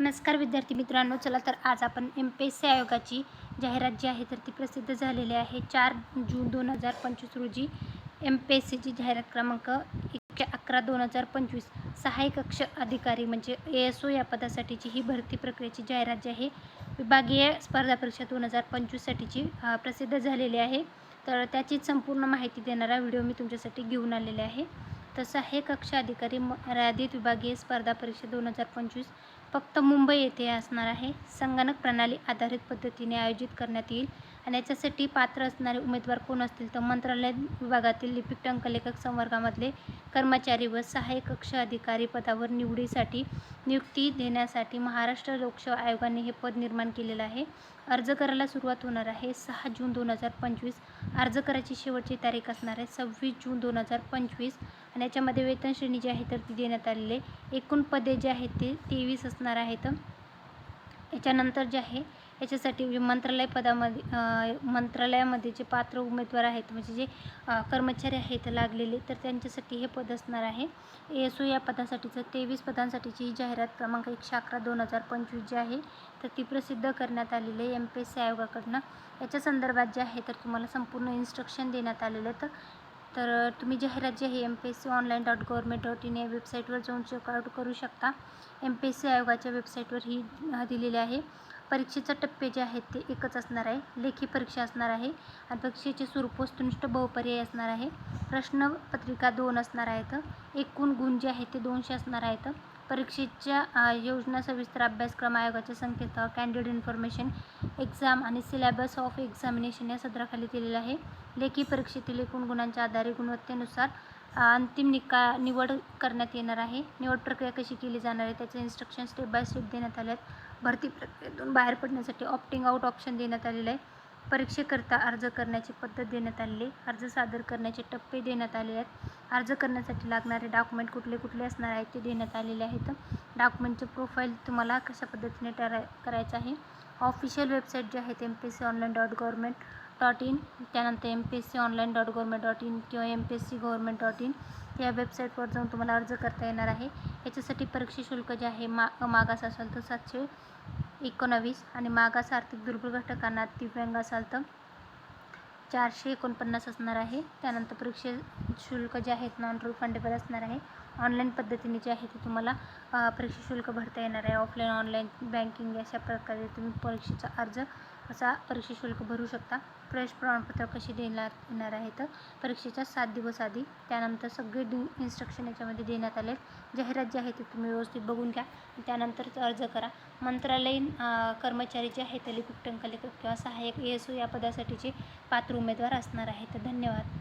नमस्कार विद्यार्थी मित्रांनो चला तर आज आपण एम पी एस सी आयोगाची जाहिरात जी आहे तर ती प्रसिद्ध झालेली आहे. चार जून दोन हजार पंचवीस रोजी एम पी एस सीची जाहिरात क्रमांक एकशे अकरा दोन हजार पंचवीस सहाय्यक कक्ष अधिकारी म्हणजे ए एस ओ या पदासाठीची ही भरती प्रक्रियेची जाहिरात जी आहे विभागीय स्पर्धा परीक्षा दोन हजार पंचवीससाठीची प्रसिद्ध झालेली आहे. तर त्याची संपूर्ण माहिती देणारा व्हिडिओ मी तुमच्यासाठी घेऊन आलेले आहे. तसं हे कक्ष अधिकारी मर्यादित विभागीय स्पर्धा परीक्षा दोन हजार पंचवीस फक्त मुंबई येथे असणार आहे. संगणक प्रणाली आधारित पद्धतीने आयोजित करण्यात येईल. आणि याच्यासाठी पात्र असणारे उमेदवार कोण असतील तर मंत्रालय विभागातील लिपिक टंकलेखक संवर्गामधले कर्मचारी व सहाय्यक कक्ष अधिकारी पदावर निवडीसाठी नियुक्ती देण्यासाठी महाराष्ट्र लोकसेवा आयोगाने हे पद निर्माण केलेलं आहे. अर्ज करायला सुरुवात होणार आहे. सहा जून दोन हजार पंचवीस अर्ज करायची शेवटची तारीख असणार आहे. सव्वीस जून दोन हजार पंचवीस आणि याच्यामध्ये वेतन श्रेणी जी आहे तर ती देण्यात आलेली आहे. एकूण पदे जे आहेत ते तेवीस असणार आहेत. याच्यानंतर जे आहे याच्यासाठी म्हणजे मंत्रालय पदामध्ये मंत्रालयामध्ये जे पात्र उमेदवार आहेत म्हणजे जे कर्मचारी आहेत लागलेले तर त्यांच्यासाठी हे पद असणार आहे. ए एस ओ या पदासाठीचं तेवीस पदांसाठीची ही जाहिरात क्रमांक एकशे अकरा दोन हजार पंचवीस जी आहे तर ती प्रसिद्ध करण्यात आलेली आहे एम पी एस सी आयोगाकडनं. याच्या संदर्भात जे आहे तर तुम्हाला संपूर्ण इन्स्ट्रक्शन देण्यात आलेलं आहे. तर तर तुम्ही जाहिरात जी आहे M P S C online dot government dot in या वेबसाईटवर जाऊन चेकआउट करू शकता. एम पी एस सी आयोगाच्या वेबसाईटवर ही दिलेली आहे. परीक्षेचे टप्पे जे आहेत ते एकच असणार आहे. लेखी परीक्षा असणार आहे. आणि परीक्षेचे स्वरूप वस्तुनिष्ठ बहुपर्याय असणार आहे. प्रश्नपत्रिका दोन असणार आहेत. एकूण गुण जे आहेत ते दोनशे असणार आहेत. परीक्षेच्या योजना सविस्तर अभ्यासक्रम आयोगाच्या संकेतावर कॅन्डिडेट इन्फॉर्मेशन एक्झाम आणि सिलेबस ऑफ एक्झामिनेशन या सदराखाली दिलेलं आहे. लेखी परीक्षेतील एकूण गुणांच्या आधारे गुणवत्तेनुसार अंतिम निका निवड करण्यात येणार आहे. निवड प्रक्रिया कशी केली जाणार आहे त्याचे इन्स्ट्रक्शन स्टेप बाय स्टेप देण्यात आले आहेत. भरती प्रक्रियेतून बाहेर पडण्यासाठी ऑप्टिंग आउट ऑप्शन देण्यात आलेलं आहे. परीक्षेकरता अर्ज करण्याची पद्धत देण्यात आलेली आहे. अर्ज सादर करण्याचे टप्पे देण्यात आले आहेत. अर्ज करण्यासाठी लागणारे डॉक्युमेंट कुठले कुठले असणार आहेत ते देण्यात आलेले आहेत. डॉक्युमेंटचे प्रोफाईल तुम्हाला कशा पद्धतीने टरा करायचं आहे? ऑफिशियल वेबसाईट जे आहेत M P S C online dot government dot in त्यानंतर M P S C online dot government dot in किंवा M P S C government dot in या वेबसाईटवर जाऊन तुम्हाला अर्ज करता येणार आहे. याच्यासाठी परीक्षा शुल्क जे आहे मा मागास असाल तर सातशे एकोणावीस आणि मागास आर्थिक दुर्बल घटकांना दिव्यांग असाल तर चारशे एकोणपन्नास असणार आहे. त्यानंतर परीक्षे शुल्क जे आहेत नॉन रिफंडेबल असणार आहे. ऑनलाईन पद्धतीने जे आहे ते तुम्हाला परीक्षा शुल्क भरता येणार आहे. ऑफलाईन ऑनलाईन बँकिंग अशा प्रकारे तुम्ही परीक्षेचा अर्ज असा परीक्षा शुल्क भरू शकता. प्रवेश प्रमाणपत्र कशी देणार येणार आहे तर परीक्षेच्या सात दिवस आधी. त्यानंतर सगळे डी इन्स्ट्रक्शन याच्यामध्ये देण्यात आले. आहेत. जाहिरात जी आहे ती तुम्ही व्यवस्थित बघून घ्या. त्यानंतरच अर्ज करा. मंत्रालयीन कर्मचारी जे आहेत ते लिपिक टंकलेखक किंवा सहाय्यक एस ओ या पदासाठीचे पात्र उमेदवार असणार आहेत. धन्यवाद.